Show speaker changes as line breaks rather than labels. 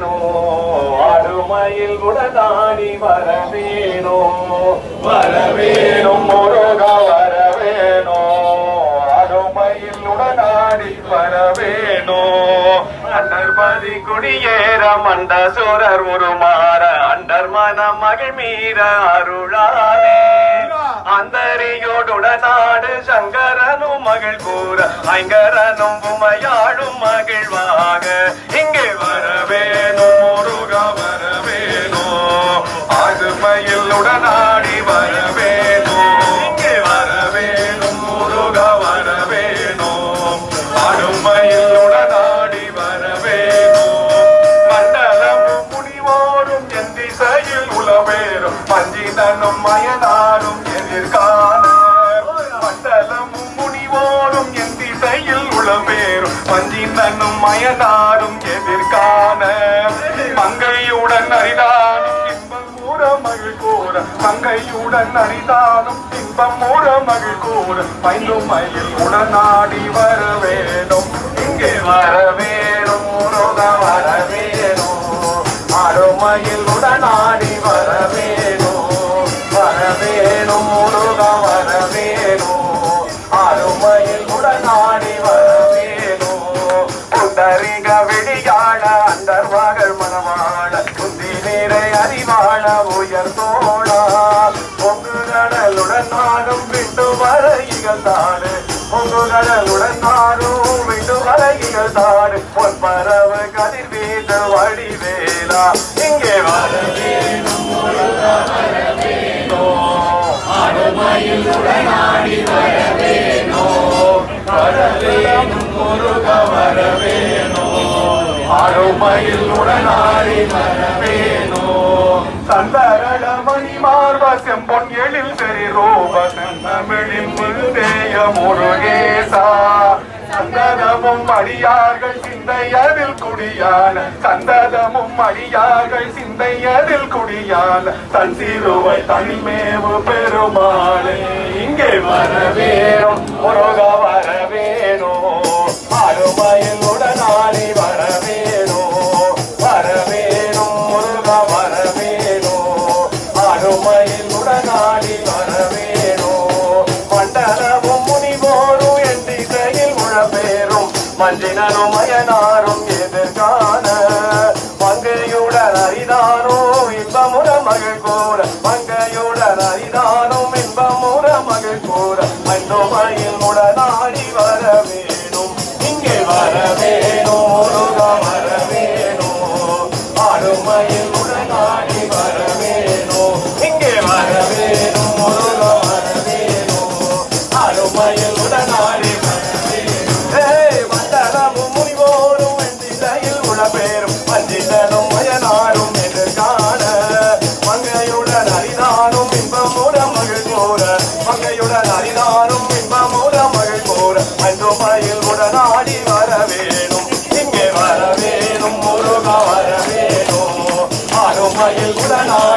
வரவேணோ அருமையில் உடனாடி வரவேணோ வரவேணும் முருக வரவேணோ அருமையில் உடனாடி வரவேணோ அண்டர்பதி குடியேற மண்ட சோரர் உருமாற அண்டர் மனம் மகிழ்மீற அருளானே அந்தரியோடுடனாடு சங்கரனும் மகள் கூற ஐங்கரனும் உமையாடும் மகிழ்வாக. இங்கே வரவேணும் பஞ்சிதனும் மயனாரும் எதிர்காண. மண்டலமும் முனிவோரும் என் திசையில் உளவேறும் பஞ்சிதனும் மயனாரும் எதிர்காண. மங்கையுடன் அறிதான் மகிழ் கூற மங்கையுடன் அறிதானும் இன்பம் மூற மகிழ் கூற பைந்தும் மயில் உடனாடி வர வேணும். இங்கே வர உயர் தோழா. பொங்கு கடலுடன் நானும் விட்டு வர இகழ்ந்தாடு பொங்கு கடலுடன் நானும் விட்டு பொன் கதிர் வீட்டு வடிவேலா. இங்கே அருமையில் உடனாடி வர வேணும் மணி மார்ப செம்பொன் எழில் செறி ரூப செந்தமிழின் முழுதேய முருகேசா சந்ததமும் அடியார்கள் சிந்தையதில் குடியான. சந்ததமும் அடியார்கள் சிந்தையதில் குடியான. தன் சிறுவை தனிமேவு பெருமாளே இங்கே வரவேறும் முருக வரவேணும் அருமையில் உடனாடி வரவேணும் மண்டலமும் முனிவோரும் என் திசையில் உழப்பேரும் மஞ்சினரும் மயனாரும் Của!